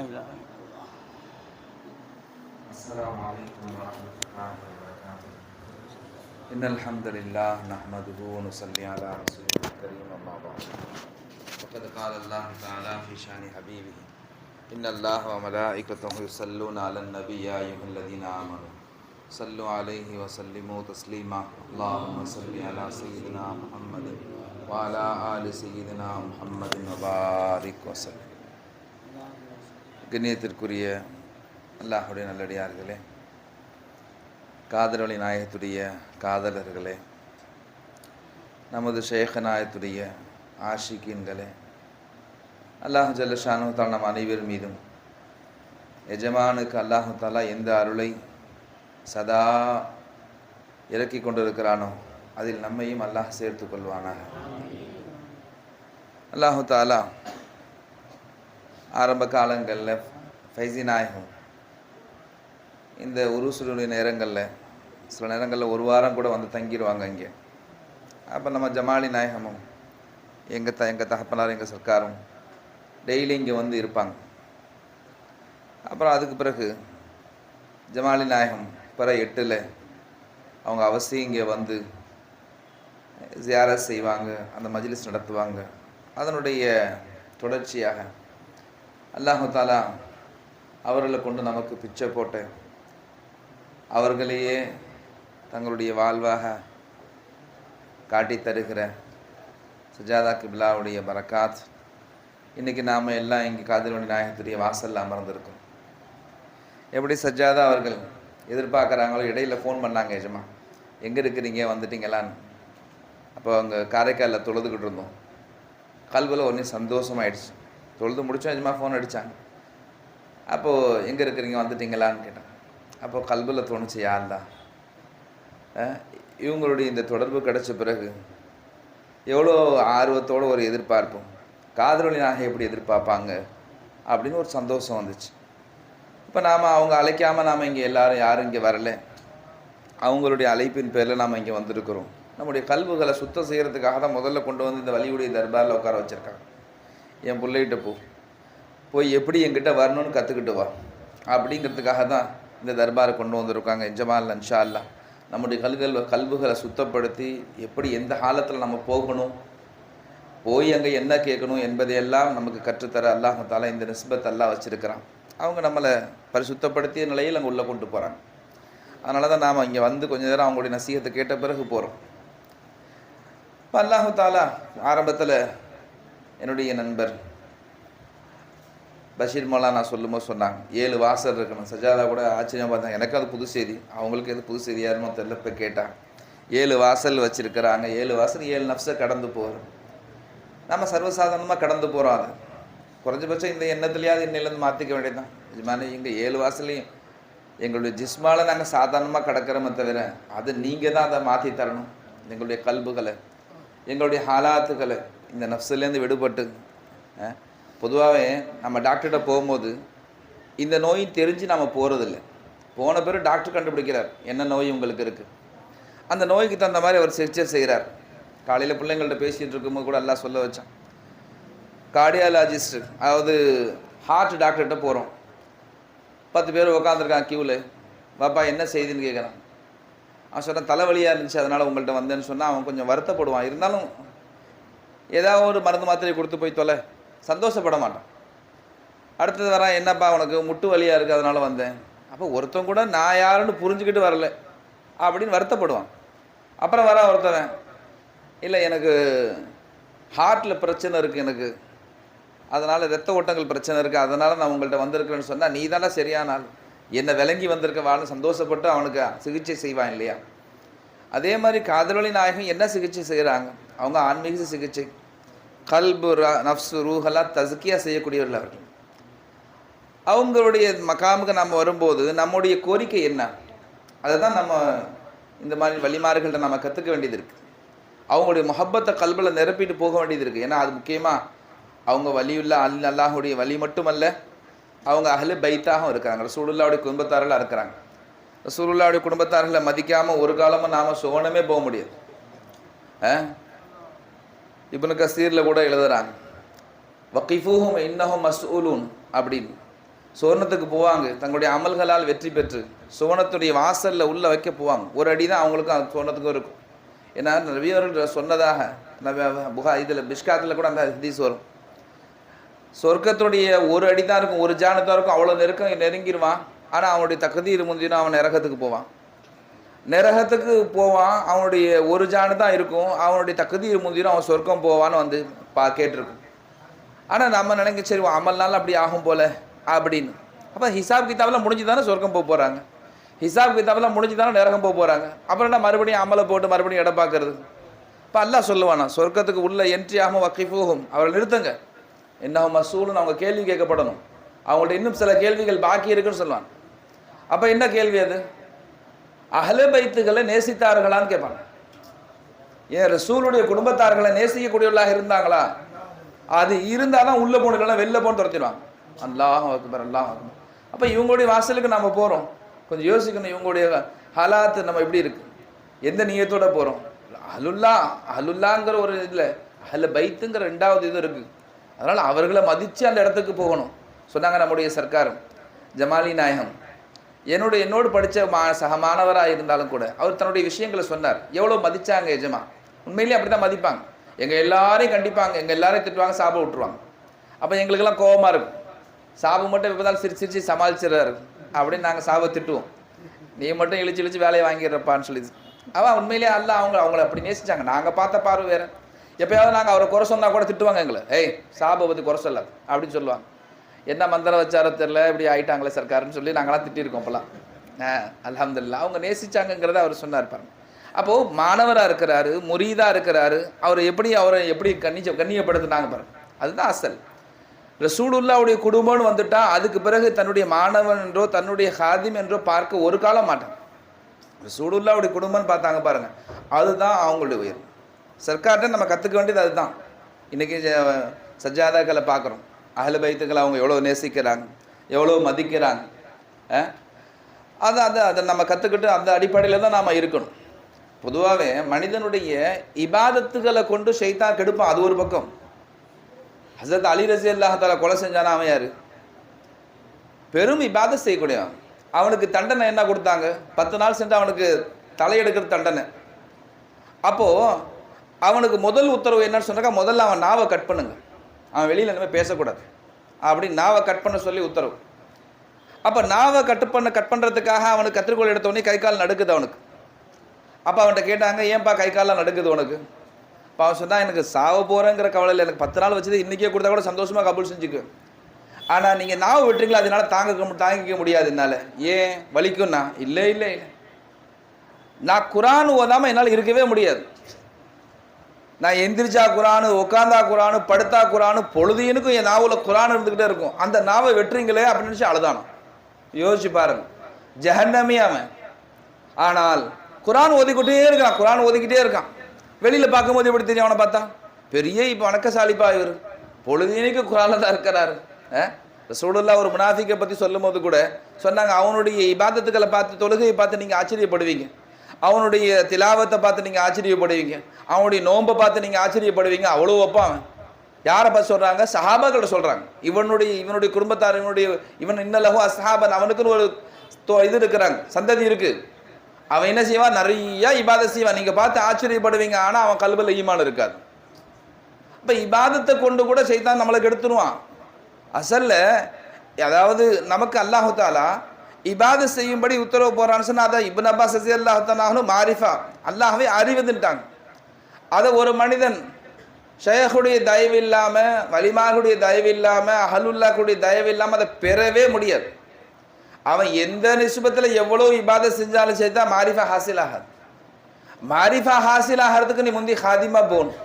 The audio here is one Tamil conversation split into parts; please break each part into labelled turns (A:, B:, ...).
A: إله إلا الله.
B: السلام عليكم ورحمة الله وبركاته. إن الحمد لله نحمده ونصلي على رسوله الكريم أما بعد. وقد قال الله تعالى في شأن حبيبه إن الله وملائكته يصلون على النبي يا أيها الذين آمنوا. صلوا عليه وسلموا تسليما. اللهم صل على سيدنا محمد وعلى آل سيدنا محمد وبارك وسلم. கண்ணியத்திற்குரிய அல்லாஹுடைய நல்லடியார்களே காதலி நாயகத்துடைய காதலர்களே நமது ஷேக நாயத்துடைய ஆஷிக்கின்களே அல்லாஹு ஜல்லஷானு தால் நம் அனைவர் மீதும் எஜமானுக்கு அல்லாஹு தாலா எந்த அருளை சதா இறக்கி கொண்டிருக்கிறானோ அதில் நம்மையும் அல்லாஹ் சேர்த்து கொள்வானாக. அல்லாஹு தாலா ஆரம்ப காலங்களில் ஃபைசி நாயகம் இந்த உருசுடைய நேரங்களில் சில நேரங்களில் ஒரு வாரம் கூட வந்து தங்கிடுவாங்க இங்கே. அப்போ நம்ம ஜமாலி நாயகமும் எங்கள் த எங்கள் தகப்பனார் எங்கள் சர்க்காரும் டெய்லி இங்கே வந்து இருப்பாங்க. அப்புறம் அதுக்கு பிறகு ஜமாலி நாயகம் பிற எட்டில் அவங்க அவசியம் இங்கே வந்து ஜியாரஸ் செய்வாங்க அந்த மஜ்லிஸ் நடத்துவாங்க. அதனுடைய தொடர்ச்சியாக அல்லாஹு தாலா அவர்களை கொண்டு நமக்கு பிச்சை போட்டு அவர்களையே தங்களுடைய வாழ்வாக காட்டி தருகிற சுஜாதா கிப்லாவுடைய பரக்காத். இன்றைக்கி நாம் எல்லாம் இங்கே காதில்வண்டி நாயகத்துடைய வாசலில் அமர்ந்திருக்கோம். எப்படி சஜாதா அவர்கள் எதிர்பார்க்குறாங்களோ இடையில ஃபோன் பண்ணாங்க எஜமா. எங்கே இருக்கிறீங்க? வந்துட்டீங்களான்னு. அப்போ அங்கே காரைக்காலில் தொழுதுகிட்டு இருந்தோம். கல்வியில் ஒன்றே சந்தோஷமாயிடுச்சு. தொழுது முடிச்சோம் நிஜமாக ஃபோன் அடித்தாங்க அப்போது எங்கே இருக்கிறீங்க? வந்துட்டீங்களான்னு கேட்டேன் அப்போது கல்பில் தோணுச்சு யார்தான் இவங்களுடைய இந்த தொடர்பு கிடைச்ச பிறகு எவ்வளோ ஆர்வத்தோடு ஒரு எதிர்பார்ப்பும் காதலொலி நாக எப்படி எதிர்பார்ப்பாங்க? அப்படின்னு ஒரு சந்தோஷம் வந்துச்சு. இப்போ நாம் அவங்க அழைக்காமல் நாம் இங்கே எல்லாரும் யாரும் இங்கே வரல. அவங்களுடைய அழைப்பின் பேரில் நாம் இங்கே வந்திருக்கிறோம். நம்முடைய கல்வுகளை சுத்தம் செய்கிறதுக்காக தான் முதல்ல கொண்டு வந்து இந்த வலியுடைய தர்பாரில் உட்கார வச்சுருக்காங்க. என் பிள்ளைகிட்ட போ. போய் எப்படி என்கிட்ட வரணும்னு கற்றுக்கிட்டு வா. அப்படிங்கிறதுக்காக தான் இந்த தர்பாரை கொண்டு வந்திருக்காங்க எஜமால் இன்ஷா அல்லா நம்முடைய கல்கள் கல்வுகளை சுத்தப்படுத்தி எப்படி எந்த காலத்தில் நம்ம போகணும் போய் அங்கே என்ன கேட்கணும் என்பதையெல்லாம் நமக்கு கற்றுத்தர அல்லாஹால இந்த நிஸ்பத் எல்லாம் வச்சுருக்கிறான். அவங்க நம்மளை பரிசுத்தப்படுத்திய நிலையில் அங்கே உள்ளே கொண்டு போகிறாங்க அதனால தான் நாம் இங்கே வந்து கொஞ்ச நேரம் அவங்களுடைய நசீகத்தை கேட்ட பிறகு போகிறோம் இப்போ அல்லாஹு தாலா ஆரம்பத்தில் என்னுடைய நண்பர் பஷீர் மோலா நான் சொல்லும்போது சொன்னாங்க ஏழு வாசல் இருக்கணும் சஜாதா கூட ஆச்சரியமாக பார்த்தாங்க எனக்கு அது புது செய்தி. அவங்களுக்கு எது புது செய்தி யாருமோ தெரியல இப்போ கேட்டாங்க. ஏழு வாசல் வச்சுருக்கிறாங்க. ஏழு வாசல் ஏழு நப்சை கடந்து போகிறோம் நம்ம சர்வசாதாரணமாக கடந்து போகிறோம் அது. குறைஞ்சபட்சம் இந்த எண்ணத்துலையாவது இன்னிலேருந்து மாற்றிக்க வேண்டியதுதான். நிஜமான இங்கே ஏழு வாசலையும் எங்களுடைய ஜிஸ்மாவில் நாங்கள் சாதாரணமாக கடக்கிறோமே தவிர அது நீங்கள் தான் அதை மாற்றி தரணும். எங்களுடைய கல்புகளை எங்களுடைய ஹாலாத்துக்களை இந்த நப்சுலேருந்து விடுபட்டு பொதுவாகவே நம்ம டாக்டர்கிட்ட போகும்போது இந்த நோய் தெரிஞ்சு நம்ம போகிறதில்ல போன பிறகு டாக்டர் கண்டுபிடிக்கிறார் என்ன நோய் உங்களுக்கு இருக்குது அந்த நோய்க்கு தகுந்த மாதிரி அவர் சிகிச்சை செய்கிறார். காலையில் பிள்ளைங்கள்ட்ட பேசிகிட்டு இருக்கும்போது கூட எல்லாம் சொல்ல வச்சான். கார்டியாலஜிஸ்ட் அதாவது ஹார்ட் டாக்டர்கிட்ட போகிறோம் பத்து பேர் உட்காந்துருக்கான் க்யூவில் பாப்பா என்ன செய்தின்னு கேட்குறான் அவன் சொன்னான் தலைவலியாக இருந்துச்சு அதனால் உங்கள்கிட்ட வந்தேன்னு சொன்னால் அவன் கொஞ்சம் வருத்தப்படுவான். இருந்தாலும் ஏதாவது ஒரு மருந்து மாத்திரை கொடுத்து போய் தொலை. சந்தோஷப்பட மாட்டான். அடுத்தது வரான் என்னப்பா உனக்கு முட்டு வலியாக இருக்குது அதனால் வந்தேன். அப்போ ஒருத்தன் கூட நான் யாருன்னு புரிஞ்சுக்கிட்டு வரல. அப்படின்னு வருத்தப்படுவான். அப்புறம் வர ஒருத்தவன் இல்லை எனக்கு ஹார்ட்டில் பிரச்சனை இருக்குது எனக்கு. அதனால் ரத்த ஓட்டங்கள் பிரச்சனை இருக்குது அதனால் நான் உங்கள்கிட்ட வந்திருக்கிறேன்னு சொன்னால் நீ தானே சரியான ஆள். என்னை விளங்கி வந்திருக்க வாழ்னு சந்தோஷப்பட்டு அவனுக்கு சிகிச்சை செய்வான் இல்லையா? அதே மாதிரி காதலொலி நாயகம் என்ன சிகிச்சை செய்கிறாங்க அவங்க ஆன்மீக சிகிச்சை. கல்பு நஃப்ஸு ரூஹெல்லாம் தசுக்கியாக செய்யக்கூடியவர்கள் அவர்கள். அவங்களுடைய மகாமுக்கு நம்ம வரும்போது நம்முடைய கோரிக்கை என்ன? அதை தான் நம்ம இந்த மாதிரி வழிமாறுகள்கிட்ட நம்ம கற்றுக்க வேண்டியது இருக்குது அவங்களுடைய முகப்பத்தை கல்பில் நிரப்பிட்டு போக வேண்டியது இருக்குது ஏன்னா அது முக்கியமாக அவங்க வலியுள்ள அல் அல்லாஹுடைய வழி மட்டுமல்ல அவங்க அகலு பைத்தாகவும் இருக்கிறாங்க. ரசூலுல்லாவுடைய குடும்பத்தாரெல்லாம் இருக்கிறாங்க. ரசூலுல்லாவுடைய குடும்பத்தார்களை மதிக்காமல் ஒரு காலமும் நாம் சுவனமே போக முடியாது. இப்னு கசீரில் கூட எழுதுகிறாங்க வக்கீஃபூஹும் இன்னஹும் மஸ்ஊலூன் அப்படின்னு. சுவர்ணத்துக்கு போவாங்க. தங்களுடைய அமல்களால் வெற்றி பெற்று சுவனத்துடைய வாசலில் உள்ளே வைக்க போவாங்க. ஒரு அடி தான் அவங்களுக்கும் அது சுவர்ணத்துக்கும் இருக்கும். ஏன்னா ரவியவர்கள் சொன்னதாக புகா இதில் பிஷ்காத்தில் கூட அந்த ஹதீஸ் வரும். சொர்க்கத்துடைய ஒரு அடி தான் இருக்கும் ஒரு ஜானத்தான் இருக்கும் அவ்வளோ நெருக்கம் நெருங்கிடுவான் ஆனால் அவனுடைய தகுதி முந்தினா அவன் இறக்கத்துக்கு போவான். நரகத்துக்கு போவான் அவனுடைய ஒரு ஜானு தான் இருக்கும் அவனுடைய தகுதி முந்திரும் அவன் சொர்க்கம் போவான்னு வந்து பா கேட்டிருக்கும். ஆனால் நம்ம நினைக்க சரி அமல் அமல்னால அப்படி ஆகும் போல அப்படின்னு. அப்போ ஹிசாப் கிதாபெல்லாம் முடிஞ்சு தானே சொர்க்கம் போக போகிறாங்க ஹிசாப் கிதாபெல்லாம் முடிஞ்சு தானே நரகம் போக போகிறாங்க அப்புறம் என்ன மறுபடியும் அமலை போட்டு மறுபடியும் இடம் பார்க்கறது இப்போ அல்லா சொல்லுவானா சொர்க்கத்துக்கு உள்ள என்ட்ரி ஆகும் வக்கிஃபூகும். அவரை நிறுத்துங்க. என்ன மசூலுன்னு அவங்க கேள்வி கேட்கப்படணும். அவங்கள்ட்ட இன்னும் சில கேள்விகள் பாக்கி இருக்குன்னு சொல்லுவான் அப்போ என்ன கேள்வி அது? அகல பைத்துகளை நேசித்தார்களான்னு கேட்பாங்க ஏன் ரசூலுடைய குடும்பத்தார்களை நேசிக்கக்கூடியவர்களாக இருந்தாங்களா? அது இருந்தால் தான் உள்ளே போனதெல்லாம் வெளில போன்னு துரத்திடுவாங்க. அல்லாஹ் அக்பர் அல்லாஹ் அக்பர். அப்போ இவங்களுடைய வாசலுக்கு நம்ம போகிறோம் கொஞ்சம் யோசிக்கணும் இவங்களுடைய ஹலாத்து நம்ம எப்படி இருக்கு? எந்த நியத்தோட போகிறோம் அலுல்லா அலுல்லாங்கிற ஒரு இதில் அஹ்ல பைத்துங்கிற ரெண்டாவது இது இருக்குது அதனால் அவர்களை மதித்து அந்த இடத்துக்கு போகணும். சொன்னாங்க நம்முடைய சர்க்காரம். ஜமாலி நாயகம். என்னோட என்னோடு படித்த மா சக மாணவராக இருந்தாலும் கூட அவர் தன்னுடைய விஷயங்களை சொன்னார். எவ்வளோ மதித்தாங்க எஜமா? உண்மையிலேயே அப்படி தான் மதிப்பாங்க. எங்கள் எல்லாரையும் கண்டிப்பாங்க. எங்கள் எல்லாரையும் திட்டுவாங்க சாப விட்டுருவாங்க. அப்போ எங்களுக்கெல்லாம் கோபமாக இருக்கும். சாபு மட்டும் இப்போ தான் சிரிச்சு சிரிச்சு சமாளிச்சிடறாரு. அப்படின்னு நாங்கள் சாபை திட்டுவோம். நீ மட்டும் இழிச்சு இழிச்சு வேலையை வாங்கிடுறப்பான்னு சொல்லி. அவன் உண்மையிலேயே அல்ல அவங்க அவங்கள அப்படி நேசிச்சாங்க. நாங்கள் பார்த்த பார்வை வேறு. எப்பயாவது நாங்கள் அவரை குறை சொன்னால் கூட திட்டுவாங்க எங்களை. ஏய் சாபை பற்றி குறை சொல்லாது. அப்படின்னு சொல்லுவாங்க. என்ன மந்திரம் வச்சாரோ தெரில இப்படி ஆயிட்டாங்களே சர்க்காருன்னு சொல்லி நாங்களாம் திட்டிருக்கோம் அப்போல்லாம் ஆ அவங்க நேசிச்சாங்கங்கிறத அவர் சொன்னார் பாருங்க. அப்போது மாணவராக இருக்கிறாரு முரீதாக இருக்கிறாரு அவர் எப்படி அவரை எப்படி கண்ணிச்ச கண்ணியப்படுத்துனாங்க பாருங்க. அதுதான் அசல். ரசூலுல்லாவுடைய குடும்பம்னு வந்துட்டா அதுக்கு பிறகு தன்னுடைய மாணவன் என்றோ தன்னுடைய ஹாதிம் என்றோ பார்க்க ஒரு காலம் மாட்டாங்க. ரசூலுல்லாவுடைய குடும்பம்னு பார்த்தாங்க பாருங்க. அதுதான் அவங்களுடைய உயர். சர்க்கார்ட்ட நம்ம கற்றுக்க வேண்டியது அதுதான். இன்றைக்கி சஜாதாக்களை பார்க்குறோம். அகல பைத்துக்களை அவங்க எவ்வளோ நேசிக்கிறாங்க? எவ்வளோ மதிக்கிறாங்க? அதை அதை அதை நம்ம கற்றுக்கிட்டு அந்த அடிப்படையில் தான் நாம் இருக்கணும். பொதுவாகவே மனிதனுடைய இபாதத்துகளை கொண்டு ஷைத்தான் கெடுப்பான். அது ஒரு பக்கம். ஹசரத் அலி ரசி அல்லாஹால கொலை செஞ்சானா அவன் யார்? பெரும் இபாத செய்யக்கூடியவன் அவனுக்கு தண்டனை என்ன கொடுத்தாங்க? பத்து நாள் சென்று அவனுக்கு தலையெடுக்கிற தண்டனை. அப்போது அவனுக்கு முதல் உத்தரவு என்னன்னு சொன்னாக்கா முதல்ல அவன் நாவை கட் பண்ணுங்க. அவன் வெளியில் இனிமேல் பேசக்கூடாது. அப்படி நாவை கட் பண்ண சொல்லி உத்தரவு. அப்போ நாவை கட் பண்ண கட் பண்ணுறதுக்காக அவனுக்கு கத்திரிக்கோள் எடுத்தோடனே கை கால் நடுக்குது அவனுக்கு. அப்போ அவன்கிட்ட கேட்டாங்க ஏன்பா கை கால்லாம் நடுக்குது உனக்கு? இப்போ அவன் சொன்னால் எனக்கு சாவ போகிறேங்கிற கவலையில் எனக்கு பத்து நாள் வச்சது இன்றைக்கே கொடுத்தா கூட சந்தோஷமாக கபூல் செஞ்சுக்கு. ஆனால் நீங்கள் நாவை விட்டுறீங்களா? அதனால தாங்க தாங்கிக்க முடியாது என்னால். ஏன்? வலிக்கும்னா இல்லை இல்லை இல்லை. நான் குரான் ஓதாமல் என்னால் இருக்கவே முடியாது. நான் எந்திரிச்சா குரானு உட்காந்தா குரானு படுத்தா குரானு பொழுதினுக்கும் என் நாவில் குரான் இருந்துக்கிட்டே இருக்கும். அந்த நாவை வெட்டுறீங்களே அப்படின்னு நினச்சி அழுதானோ யோசிச்சு பாருங்க. ஜஹன்னமே அவன். ஆனால் குரான் ஒதுக்கிட்டே இருக்கான் குரான் ஒதுக்கிட்டே இருக்கான். வெளியில் பார்க்கும்போது எப்படி தெரியும் அவனை பார்த்தா? பெரிய இப்போ வணக்கசாலிப்பா இவர். பொழுதினுக்கு குரானில் தான் இருக்கிறாரு. சூழலா ஒரு முனாஃபிக்கை பற்றி சொல்லும் போது கூட சொன்னாங்க அவனுடைய இபாதத்துக்களை பார்த்து தொழுகையை பார்த்து நீங்கள் ஆச்சரியப்படுவீங்க. அவனுடைய திலாவத்தை பார்த்து நீங்கள் ஆச்சரியப்படுவீங்க. அவனுடைய நோன்பை பார்த்து நீங்கள் ஆச்சரியப்படுவீங்க. அவ்வளோ வைப்பான் யாரை பார்த்து சொல்கிறாங்க சஹாபாக்கிட்ட சொல்கிறாங்க இவனுடைய இவனுடைய குடும்பத்தார் இவனுடைய இவன் இன்னலகோ அசஹாபன் அவனுக்குன்னு ஒரு தொ- இது இருக்கிறாங்க. சந்ததி இருக்குது அவன் என்ன செய்வான் நிறைய இபாத செய்வான் நீங்கள் பார்த்து ஆச்சரியப்படுவீங்க. ஆனால் அவன் கல்வியில் ஈமான் இருக்காது. இப்போ இபாதத்தை கொண்டு கூட செய்தான் நம்மளுக்கு எடுத்துருவான் அசல்ல அதாவது நமக்கு அல்லாஹாலா இபாத செய்யும்படி உத்தரவு போறான்னு சொன்னா அதை இப்னு அப்பா சசி அல்லாஹாலும் மாரிஃபா. அல்லாஹ்வை அறிவதுன்ட்டாங்க அதை ஒரு மனிதன் ஷேഖுடைய தயவு இல்லாமல் வலிமாகுடைய தயவு இல்லாமல் அஹலுல்லாக்குடைய தயவு இல்லாமல் அதை பெறவே முடியாது. அவன் எந்த நிசுபத்தில் எவ்வளோ இபாத செஞ்சாலும் சரி தான் மாரிஃபா ஹாசில் ஆகாது. மாரிஃபா ஹாசில் ஆகிறதுக்கு நீ முந்தி ஹாதிமா போகணும்.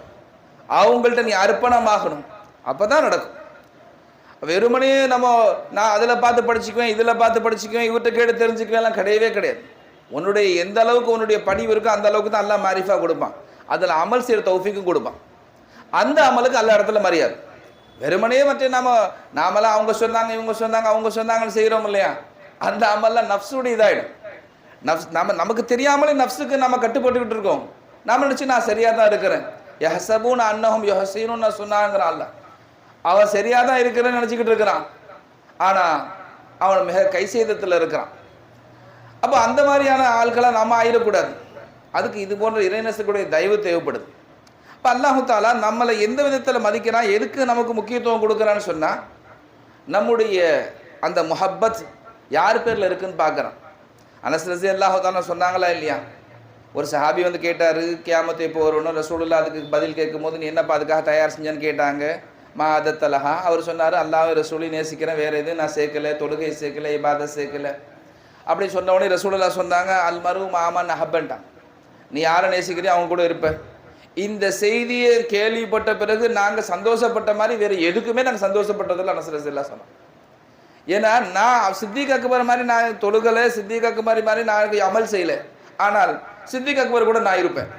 B: அவங்கள்ட்ட நீ அர்ப்பணமாகணும். அப்போ தான் நடக்கும். வெறுமனே நம்ம நான் அதில் பார்த்து படிச்சுக்குவேன் இதில் பார்த்து படிச்சுக்குவேன் இவர்கிட்ட கேட்டு தெரிஞ்சுக்குவேன்லாம் கிடையவே கிடையாது. உன்னுடைய எந்த அளவுக்கு உன்னுடைய படிவு இருக்கோ அந்த அளவுக்கு தான் அல்லா மாரிஃபாக கொடுப்பான். அதில் அமல் செய்கிற தௌஃபிக்கும் கொடுப்பான். அந்த அமலுக்கு எல்லா இடத்துல மரியாதை. வெறுமனே மற்ற நாம நாமெல்லாம் அவங்க சொன்னாங்க இவங்க சொன்னாங்க அவங்க சொன்னாங்கன்னு செய்கிறோம் இல்லையா? அந்த அமல்லாம் நஃப்ஸுடைய இதாகிடும் நஃப்ஸ் நம்ம நமக்கு தெரியாமலே நஃப்ஸுக்கு நம்ம கட்டுப்பட்டுக்கிட்டு இருக்கோம். நாம நினச்சி நான் சரியாக தான் இருக்கிறேன். யஹசபூன் அன்னகம் யஹசீனுன்னு நான் சொன்னாங்கிறான் அல்ல அவன் சரியாக தான் இருக்கிறேன்னு நினச்சிக்கிட்டு இருக்கிறான். ஆனால் அவன் மிக கைசேதத்தில் இருக்கிறான். அப்போ அந்த மாதிரியான ஆட்களை நம்ம ஆயிடக்கூடாது. அதுக்கு இது போன்ற இறைநேசக்கூடிய தயவு தேவைப்படுது. இப்போ அல்லாஹு தாலா நம்மளை எந்த விதத்தில் மதிக்கிறான் எதுக்கு நமக்கு முக்கியத்துவம் கொடுக்குறான்னு சொன்னால் நம்முடைய அந்த முஹப்பத் யார் பேரில் இருக்குன்னு பார்க்குறான். அனஸ் ரசி அல்லாஹு தாலா சொன்னாங்களா இல்லையா? ஒரு சஹாபி வந்து கேட்டார் கியாமத்தை போகிறோன்னு வரணும் ரசூலுல்லா அதுக்கு பதில் கேட்கும்போது நீ என்னப்பா அதுக்காக தயார் செஞ்சேன்னு கேட்டாங்க? மா அதத்தலஹா அவர் சொன்னார் அல்லாஹ் ரசூலி நேசிக்கிறேன். வேறு எதுவும் நான் சேர்க்கலை. தொழுகை சேர்க்கலை இபாதை சேர்க்கல. அப்படி சொன்ன உடனே சொன்னாங்க அல்மரு மாமன் அஹப்பன்ட்டான். நீ யாரை நேசிக்கிறியோ அவங்க கூட இருப்ப. இந்த செய்தியை கேள்விப்பட்ட பிறகு நாங்கள் சந்தோஷப்பட்ட மாதிரி வேறு எதுக்குமே நாங்கள் சந்தோஷப்பட்டதில்லை அனசரசெல்லாம் சொன்னோம் ஏன்னா நான் சித்திக் அக்பர் மாதிரி நான் தொழுகலை சித்திக் அக்பர் மாதிரி நான் அமல் செய்யலை. ஆனால் சித்திக் அக்பர் கூட நான் இருப்பேன்.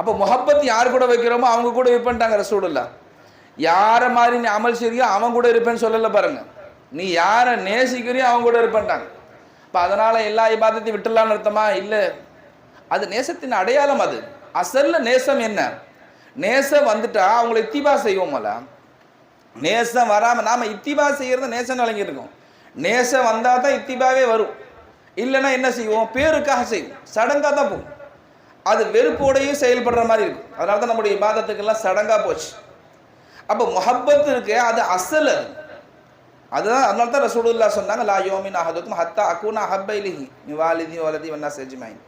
B: அப்போ முஹப்பத் யார் கூட வைக்கிறோமோ அவங்க கூட இருப்பேன்ட்டாங்க ரசூலுல்லா யாரை மாதிரி நீ அமல் செய்றியோ அவன் கூட இருப்பேன்னு சொல்லல பாருங்க. நீ யாரை நேசிக்கிறியோ அவங்க கூட இருப்பேன்ட்டாங்க. இப்போ அதனால எல்லா இபாதத்தையும் விட்டுலான்னு அர்த்தமா? இல்லை. அது நேசத்தின் அடையாளம் அது. அசல்ல நேசம் என்ன? நேசம் வந்துட்டா அவங்களை இத்திபா செய்வோமல்ல நேசம் வராமல் நாம் இத்திபா செய்கிறத நேசம் விளங்கியிருக்கோம் நேசம் வந்தால் தான் இத்திபாவே வரும். இல்லைன்னா என்ன செய்வோம்? பேருக்காக செய்வோம். சடங்காக தான் போகும். அது வெறுப்போடையும் செயல்படுற மாதிரி இருக்கும். அதனால தான் நம்முடைய இபாதத்துக்கெல்லாம் சடங்காக போச்சு. அப்போ முஹப்பத் இருக்கு அது அசல் அது. அதுதான் அதனால தான் ரசூலுல்லா சொன்னாங்க லா யோமின் அஹதுக்கும் ஹத்தா அக்கூனா ஹப்பைலிஹி நீ வாலிதி வலதி வண்ணா செஜ்மாயின்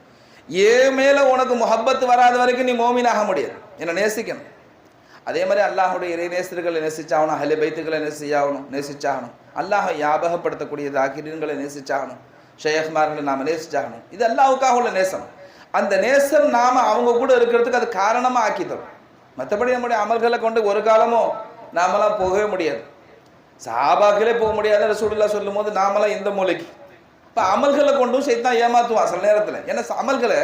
B: ஏ மேலே உனக்கு முஹப்பத் வராத வரைக்கும் நீ மோமின் ஆக முடியாது. என்னை நேசிக்கணும். அதே மாதிரி அல்லாஹுடைய இறை நேசர்களை நேசிச்சாகணும் ஹலி பைத்துக்களை நேசிச்சாகணும் நேசிச்சாகணும். அல்லாஹை ஞாபகப்படுத்தக்கூடிய தாக்கிரீன்களை நேசிச்சாகணும். ஷேஹ்மார்களை நாம் நேசிச்சாகணும். இது அல்லாவுக்காக உள்ள நேசம். அந்த நேசம் நாம அவங்க கூட இருக்கிறதுக்கு அது காரணமாக ஆக்கி தரும். மற்றபடி நம்முடைய அமல்களை கொண்டு ஒரு காலமும் நாமெல்லாம் போகவே முடியாது. சாபாக்களே போக முடியாது ரசூலுல்லா சொல்லும் போது நாமெல்லாம் எந்த மூலைக்கு. இப்போ அமல்களை கொண்டும் சைத்தான் ஏமாத்துவான் சில நேரத்தில். ஏன்னா அமல்களை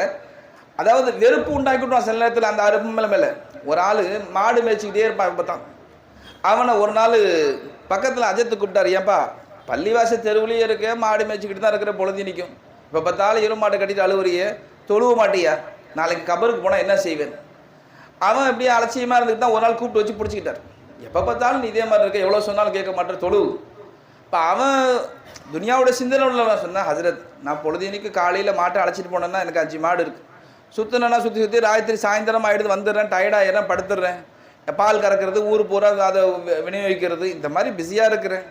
B: அதாவது வெறுப்பு உண்டாக்கிட்டுவான் சில நேரத்தில் அந்த அறுப்பு மேலே மேலே. ஒரு ஆள் மாடு மேய்ச்சிக்கிட்டே இருப்பான் இப்போ தான் அவனை ஒரு நாள் பக்கத்தில் அஜத்து கூப்பிட்டாரு ஏன்பா பள்ளிவாச தெருவுலேயே இருக்க மாடு மேய்ச்சிக்கிட்டு தான் இருக்கிற பொழுது நிற்கும் இப்போ பார்த்தாலும் இரு மாட்டை கட்டிட்டு அழுவுறியே தொழுவ மாட்டியா? நாளைக்கு கபருக்கு போனால் என்ன செய்வேன்? அவன் எப்படியே அலட்சியமாக இருந்துட்டு தான் ஒரு நாள் கூப்பிட்டு வச்சு பிடிச்சிக்கிட்டார். எப்போ பார்த்தாலும் நீ இதே மாதிரி இருக்க எவ்வளோ சொன்னாலும் கேட்க மாட்டேன் தொழு இப்போ அவன் துனியாவோட சிந்தனை உள்ளவன் சொன்னான் ஹசரத் நான் பொழுதுனிக்கு காலையில் மாட்டை அழைச்சிட்டு போனேன்னா எனக்கு அஞ்சு மாடு இருக்குது சுற்றுனா சுற்றி சுற்றி ராத்திரி சாயந்தரம் ஆகிடுது வந்துடுறேன் டயர்டாயிடுறேன் படுத்துடுறேன். பால் கறக்கிறது ஊர் பூரா அதை விநியோகிக்கிறது இந்த மாதிரி பிஸியாக இருக்கிறேன்.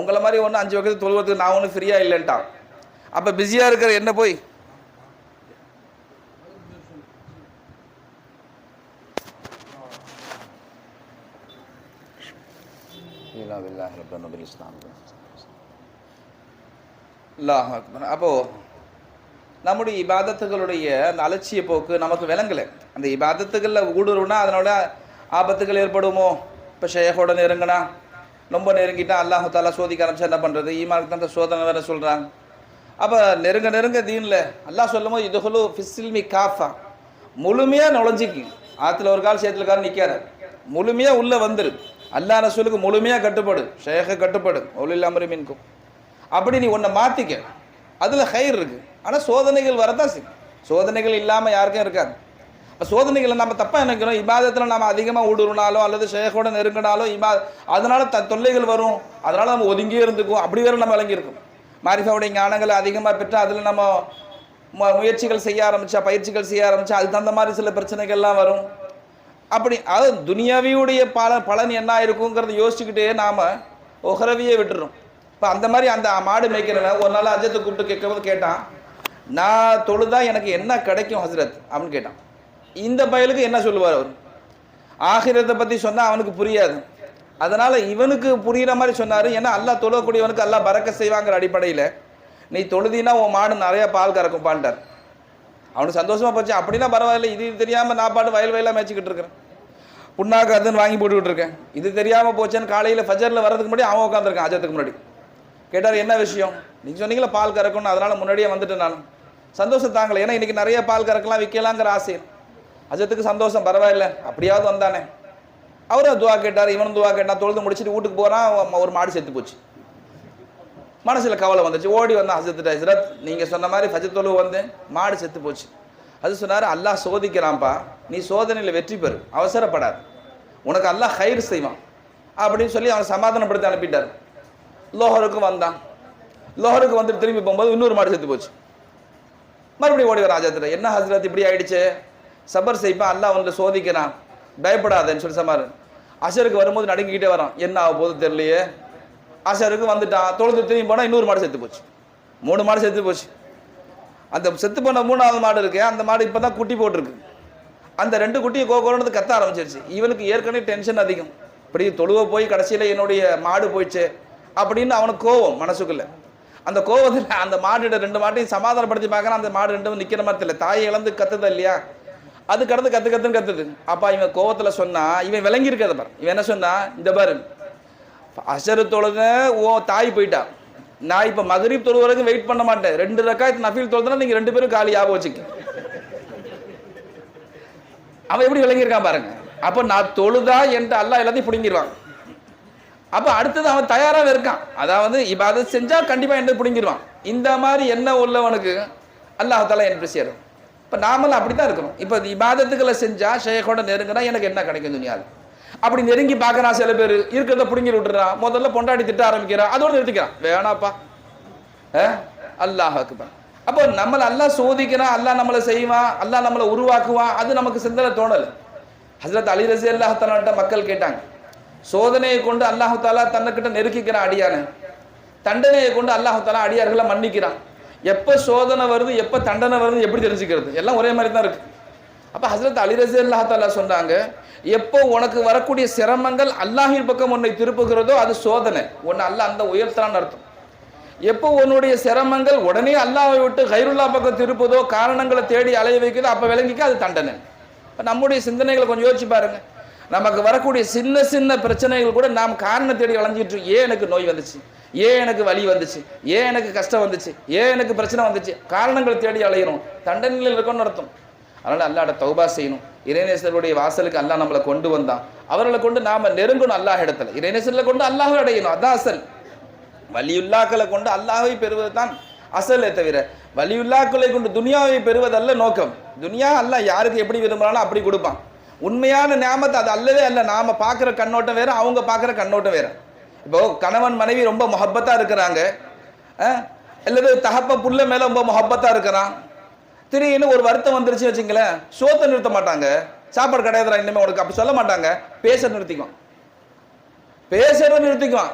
B: உங்களை மாதிரி ஒன்று அஞ்சு வகையில் தொழுவதுக்கு நான் ஒன்றும் ஃப்ரீயாக இல்லைன்ட்டான். அப்போ பிஸியாக இருக்கிற என்ன போய்? இல்லா பில்லாஹி ரப்பனா நபில் இஸ்லாம் அல்லாஹ் அக்பர் அப்போ நம்முடைய இபாதத்துகளுடைய அந்த அலட்சிய போக்கு நமக்கு விளங்கலை. அந்த இபாதத்துகளில் ஊடுருவுனா அதனோட ஆபத்துகள் ஏற்படுமோ? இப்போ ஷேகோட நெருங்கினா ரொம்ப நெருங்கிட்டா அல்லாஹு தாலா சோதிக்க ஆரம்பிச்சா என்ன பண்ணுறது ஈமானுக்கு தான் சோதனை வேறு சொல்கிறாங்க அப்போ நெருங்க நெருங்க தீனில் அல்லாஹ் சொல்லும் போது இதுகுலு ஃபிஸ்ஸில்மி காஃபா. முழுமையாக நுழைஞ்சிக்கு ஆற்றுல ஒரு கால் சேத்துல கால் நிற்காத முழுமையாக உள்ளே வந்துரு. அல்லா ரசூலுக்கு முழுமையாக கட்டுப்படு. ஷேக கட்டுப்படு. ஒளில் அமரி அப்படி நீ உன்னை மாற்றிக்க அதில் ஹைர் இருக்குது ஆனால் சோதனைகள் வரதான் சரி சோதனைகள் இல்லாமல் யாருக்கும் இருக்காது. இப்போ சோதனைகளை நம்ம தப்பாக நினைக்கிறோம்? இபாதத்தில் நம்ம அதிகமாக ஊடுருனாலோ அல்லது ஷேகோட நெருங்கினாலோ இபா அதனால் த தொல்லைகள் வரும். அதனால் நம்ம ஒதுங்கியே இருந்துக்கும் அப்படி வேற நம்ம விளங்கியிருக்கோம். மாரிஃபாவுடைய ஞானங்களை அதிகமாக பெற்று அதில் நம்ம முயற்சிகள் செய்ய ஆரம்பித்தா பயிற்சிகள் செய்ய ஆரம்பித்தா அதுக்கு தகுந்த மாதிரி சில பிரச்சனைகள்லாம் வரும். அப்படி அது துனியாவியுடைய பல பலன் என்ன இருக்குங்கிறத யோசிச்சுக்கிட்டே நாம் ஒஹரவியே விட்டுறோம் இப்போ அந்த மாதிரி அந்த மாடு மேய்க்கிறவன் ஒரு நாள் அஜத்தை கூப்பிட்டு கேட்கும்போது கேட்டான் நான் தொழுதா எனக்கு என்ன கிடைக்கும் ஹசரத்? அப்படின்னு கேட்டான். இந்த பயலுக்கு என்ன சொல்லுவார் அவர்? ஆகிரத்தை பற்றி சொன்னால் அவனுக்கு புரியாது. அதனால் இவனுக்கு புரிகிற மாதிரி சொன்னார். ஏன்னா எல்லாம் தொழக்கூடியவனுக்கு எல்லாம் பறக்க செய்வாங்கிற அடிப்படையில் நீ தொழுதினா உன் மாடு நிறையா பால் கறக்கும் பாண்டார் அவனுக்கு சந்தோஷமா போச்சு. அப்படின்னா பரவாயில்ல. இது தெரியாமல் நான் பாட்டு வயல் வயலாக மேய்ச்சிக்கிட்டு இருக்கிறேன். புண்ணாக்கு அதுன்னு வாங்கி போட்டுக்கிட்டு இருக்கேன். இது தெரியாமல் போச்சேன்னு காலையில் ஃபஜரில் வரதுக்கு முன்னாடி அவன் உட்காந்துருக்கான் அஜத்துக்கு முன்னாடி. கேட்டார் என்ன விஷயம்? நீங்கள் சொன்னீங்களா பால் கறக்கணும் அதனால் முன்னாடியே வந்துட்டேன் நான். சந்தோஷம் தாங்கலை. ஏன்னா இன்றைக்கி நிறைய பால் கறக்கலாம் விற்கலாங்கிற ஆசை. அஜத்துக்கு சந்தோஷம் பரவாயில்ல. அப்படியாவது வந்தானே. அவரும் துவா கேட்டார் இவனும் துவா கேட்டான். தொழுது முடிச்சுட்டு வீட்டுக்கு போகிறான் ஒரு மாடு செத்து போச்சு. மனசில் கவலை வந்துச்சு. ஓடி வந்தான் ஹசரத் ஹசரத் நீங்கள் சொன்ன மாதிரி ஃபஜத்தொழு வந்தேன் மாடு செத்து போச்சு. அது சொன்னார் அல்லாஹ் சோதிக்கிறான்ப்பா நீ சோதனையில் வெற்றி பெறு. அவசரப்படாது. உனக்கு அல்லாஹ் ஹைர் செய்வான். அப்படின்னு சொல்லி அவனை சமாதானப்படுத்தி அனுப்பிட்டார். லோஹருக்கு வந்தான். லோஹருக்கு வந்துட்டு திரும்பி போகும்போது இன்னொரு மாடு செத்து போச்சு. மறுபடியும் ஓடி வர ராஜாத்திர என்ன ஹசரத் இப்படி ஆயிடுச்சு? சபர் செய்ப்பா அல்லாஹ் வந்து சோதிக்கிறான். பயப்படாதேன்னு சொல்லி சொன்னாரு. அஷருக்கு வரும்போது நடுங்கிக்கிட்டே வரான். என்ன ஆக போது தெரியலையே. ஆசாருக்கு வந்துட்டான் தொழுது திரும்பி போனால் இன்னொரு மாடு செத்து போச்சு. மூணு மாடு செத்து போச்சு. அந்த செத்து போன மூணாவது மாடு இருக்கு அந்த மாடு இப்போ தான் குட்டி போட்டிருக்கு. அந்த ரெண்டு குட்டியும் கோகோன்னு கத்த ஆரம்பிச்சிருச்சு. இவனுக்கு ஏற்கனவே டென்ஷன் அதிகம். இப்படி தொழுவ போய் கடைசியில் என்னுடைய மாடு போயிடுச்சு அப்படின்னு அவனுக்கு கோவம் மனசுக்குள்ள. அந்த கோவத்தில் அந்த மாடிட ரெண்டு மாட்டையும் சமாதானப்படுத்தி பார்க்கறான். அந்த மாடு ரெண்டும் நிற்கிற மாதிரி தெரியல. தாயை இழந்து கத்துதா இல்லையா? அது கடந்து கத்து கத்துன்னு கத்துது. அப்பா இவன் கோவத்தில் சொன்னா இவன் விளங்கி பாரு. இவன் என்ன சொன்னா இந்த பாரு அசரு தொழுங்க ஓ தாய் போயிட்டா. நான் இப்போ மகரீப் தொழுவரைக்கும் வெயிட் பண்ண மாட்டேன். ரெண்டு ரக்காயத்து நஃபீல் தொழுதுனா நீங்கள் ரெண்டு பேரும் காலி ஞாபகம் வச்சுக்க. அவன் எப்படி விளங்கியிருக்கான் பாருங்க. அப்போ நான் தொழுதா என்று அல்லா எல்லாத்தையும் பிடுங்கிடுவான் அப்போ அடுத்தது அவன் தயாராக இருக்கான். அதாவது இப்போ அதை செஞ்சால் கண்டிப்பாக என்ன பிடுங்கிடுவான் இந்த மாதிரி என்ன உள்ளவனுக்கு அல்லாஹால என்ன சேரும் இப்போ நாமளும் அப்படி தான் இருக்கிறோம். இப்போ இபாதத்துக்களை செஞ்சால் ஷேகோட நெருங்கினா எனக்கு என்ன கிடைக்கும் துணியாது அப்படி நெருங்கி பார்க்கறான் சில பேர். இருக்கிறத பிடுங்கி விட்டுறான் முதல்ல பொண்டாடி திட்ட ஆரம்பிக்கிறான் அதோட நிறுத்திக்கிறான் வேணாப்பா. அல்லாஹ் அக்பர். அப்போ நம்மளை அல்லாஹ் சோதிக்கிறான். அல்லாஹ் நம்மளை செய்வான். அல்லாஹ் நம்மளை உருவாக்குவான். அது நமக்கு சிந்தனை தோணலை. ஹசரத் அலி ரசி அல்லாஹாலான்ட்ட மக்கள் கேட்டாங்க. சோதனையை கொண்டு அல்லாஹு தாலா தன்னைக்கிட்ட நெருக்கிக்கிறான் அடியானை. தண்டனையை கொண்டு அல்லாஹு தாலா அடியார்களை மன்னிக்கிறான். எப்போ சோதனை வருது எப்போ தண்டனை வருது எப்படி தெரிஞ்சுக்கிறது? எல்லாம் ஒரே மாதிரி தான் இருக்குது அப்போ ஹசரத் அலி ரசி அல்லாஹாலா சொன்னாங்க எப்போ உனக்கு வரக்கூடிய சிரமங்கள் அல்லாஹின் பக்கம் உன்னை திருப்புகிறதோ அது சோதனை. உன்னை அல்லாஹ் அந்த உயர்த்தான்னு அர்த்தம். எப்போ உன்னுடைய சிரமங்கள் உடனே அல்லாவை விட்டு கைருல்லா பக்கம் திருப்புதோ காரணங்களை தேடி அலைய வைக்குதோ அப்போ விளங்கிக்க அது தண்டனை. இப்போ நம்முடைய சிந்தனைகளை கொஞ்சம் யோசிச்சு பாருங்க. நமக்கு வரக்கூடிய சின்ன சின்ன பிரச்சனைகள் கூட நாம் காரணம் தேடி வளைஞ்சிட்டு ஏன் எனக்கு நோய் வந்துச்சு? ஏன் எனக்கு வலி வந்துச்சு? ஏன் எனக்கு கஷ்டம் வந்துச்சு? ஏன் எனக்கு பிரச்சனை வந்துச்சு? காரணங்களை தேடி அலையிறோம். தண்டனையில் இருக்கணும்னு அர்த்தம். அதனால் அல்லாட தௌபா செய்யணும். இறைநேசருடைய வாசலுக்கு அல்லாஹ் நம்மளை கொண்டு வந்தான். அவர்களை கொண்டு நாம நெருங்கணும் அல்லாஹ் இடத்துல. இறைநேசரில் கொண்டு அல்லாஹ் அடையணும். அதான் அசல். வலியுல்லாக்களை கொண்டு அல்லாஹை பெறுவது தான் அசலே தவிர வலியுல்லாக்களை கொண்டு துனியாவை பெறுவதல்ல நோக்கம். துனியா அல்லாஹ் யாருக்கு எப்படி விரும்புறானோ அப்படி கொடுப்பான். உண்மையான ஞாபகத்தை அது அல்லவே அல்ல. நாம பார்க்குற கண்ணோட்டம் வேற அவங்க பார்க்குற கண்ணோட்டம் வேற. இப்போ கணவன் மனைவி ரொம்ப முகப்பத்தாக இருக்கிறாங்க. அல்லது தகப்ப புள்ள மேலே ரொம்ப முஹப்பத்தா இருக்கிறான். திடீர்னு ஒரு வருத்தம் வந்துருச்சு வச்சுங்களேன் சோத்தை நிறுத்த மாட்டாங்க. சாப்பாடு கிடையாதுடா இனிமேல் உனக்கு. அப்படி சொல்ல மாட்டாங்க. பேச நிறுத்திக்குவான். பேசுறத நிறுத்திக்குவான்.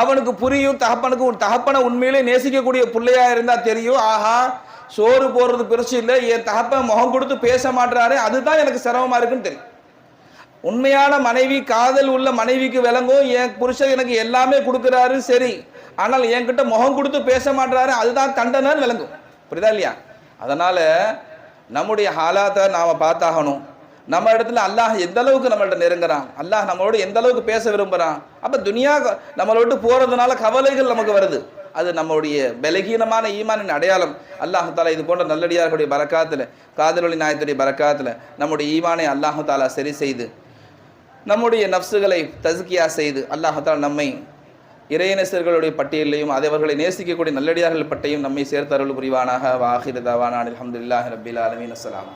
B: அவனுக்கு புரியும் தகப்பனுக்கு ஒரு தகப்பனை உண்மையிலே நேசிக்கக்கூடிய பிள்ளையா இருந்தா தெரியும். ஆஹா சோறு போடுறது பெருசு இல்லை. என் தகப்பன் முகம் கொடுத்து பேச மாட்டாரு அதுதான் எனக்கு சிரமமா இருக்குன்னு தெரியும். உண்மையான மனைவி காதல் உள்ள மனைவிக்கு விளங்கும். என் புருஷன் எனக்கு எல்லாமே கொடுக்குறாரு சரி. ஆனால் என்கிட்ட முகம் கொடுத்து பேச மாட்டாரு அதுதான் தண்டனைன்னு விளங்கும். புரியுதா இல்லையா? அதனால் நம்முடைய ஹாலாத்தை நாம் பார்த்தாகணும். நம்ம இடத்துல அல்லாஹ் எந்த அளவுக்கு நம்மள்ட்ட நெருங்குறான்? அல்லாஹ் நம்மளோட எந்த அளவுக்கு பேச விரும்புகிறான் அப்போ துனியா நம்மளை விட்டு கவலைகள் நமக்கு வருது. அது நம்மளுடைய பலகீனமான ஈமானின் அடையாளம். அல்லாஹு தாலா இது போன்ற நல்லடியார்களுடைய பரக்காத்தில் காதலொளி நாயத்துடைய பரக்காத்துல நம்முடைய ஈமானை அல்லாஹு தாலா சரி செய்து நம்முடைய நஃப்ஸுகளை தசுக்கியா செய்து அல்லாஹு தாலா நம்மை இறையனசர்களுடைய பட்டியலையும் அதை அவர்களை நேசிக்கக்கூடிய நல்லடியார்கள் பட்டையும் நம்மை சேர்த்தருள் புரிவானாக. வாஹிர் தவானான் அலமதுல்லாஹ் ரபில் அலமின் அஸ்ஸலாம்